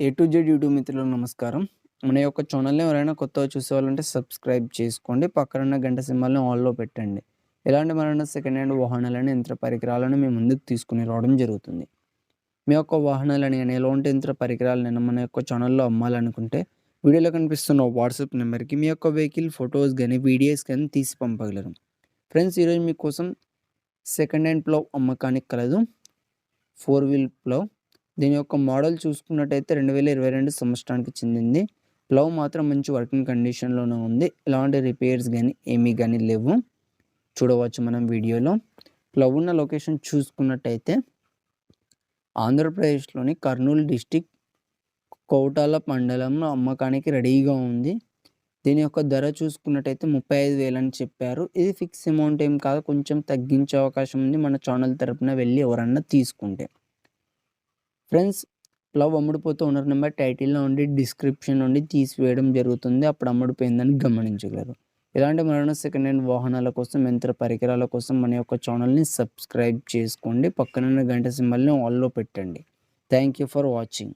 A to Z YouTube మిత్రులకు నమస్కారం. మన యొక్క ఛానల్ని ఎవరైనా కొత్తగా చూసేవాళ్ళంటే సబ్స్క్రైబ్ చేసుకోండి. పక్కన ఉన్న గంట సింబల్ని ఆల్లో పెట్టండి. ఇలాంటి మరణ సెకండ్ హ్యాండ్ వాహనాలను యంత్ర పరికరాలను మేము ముందుకు తీసుకుని రావడం జరుగుతుంది. మీ యొక్క వాహనాలని కానీ ఎలాంటి యంత్ర పరికరాలను మన యొక్క ఛానల్లో అమ్మాలనుకుంటే వీడియోలో కనిపిస్తున్న వాట్సాప్ నెంబర్కి మీ యొక్క వెహికల్ ఫొటోస్ కానీ వీడియోస్ కానీ తీసి పంపగలరు. ఫ్రెండ్స్ ఈరోజు మీకోసం సెకండ్ హ్యాండ్ ప్లవ్ అమ్మకానికి కలదు. ఫోర్ వీల్ ప్లవ్ దీని యొక్క మోడల్ చూసుకున్నట్టయితే రెండు వేల ఇరవై రెండు సంవత్సరానికి చెందింది. ప్లవ్ మాత్రం మంచి వర్కింగ్ కండిషన్లోనే ఉంది. ఎలాంటి రిపేర్స్ కానీ ఏమీ కానీ లేవు. చూడవచ్చు మనం వీడియోలో. ప్లవ్ ఉన్న లొకేషన్ చూసుకున్నట్టయితే ఆంధ్రప్రదేశ్లోని కర్నూలు డిస్టిక్ కోటాల మండలంలో అమ్మకానికి రెడీగా ఉంది. దీని యొక్క ధర చూసుకున్నట్టయితే ముప్పై ఐదు వేలు అని చెప్పారు. ఇది ఫిక్స్ అమౌంట్ ఏం కాదు కొంచెం తగ్గించే అవకాశం ఉంది మన ఛానల్ తరపున వెళ్ళి ఎవరన్నా తీసుకుంటే. ఫ్రెండ్స్ లవ్ అమ్ముడుపోతే ఓనర్ నెంబర్ టైటిల్లో ఉండి డిస్క్రిప్షన్ నుండి తీసివేయడం జరుగుతుంది. అప్పుడు అమ్ముడుపోయిందని గమనించగలరు. ఇలాంటి మరణ సెకండ్ హ్యాండ్ వాహనాల కోసం యంత్ర పరికరాల కోసం మన యొక్క ఛానల్ని సబ్స్క్రైబ్ చేసుకోండి. పక్కనున్న గంట సింబల్ని ఆల్లో పెట్టండి. Thank you for watching.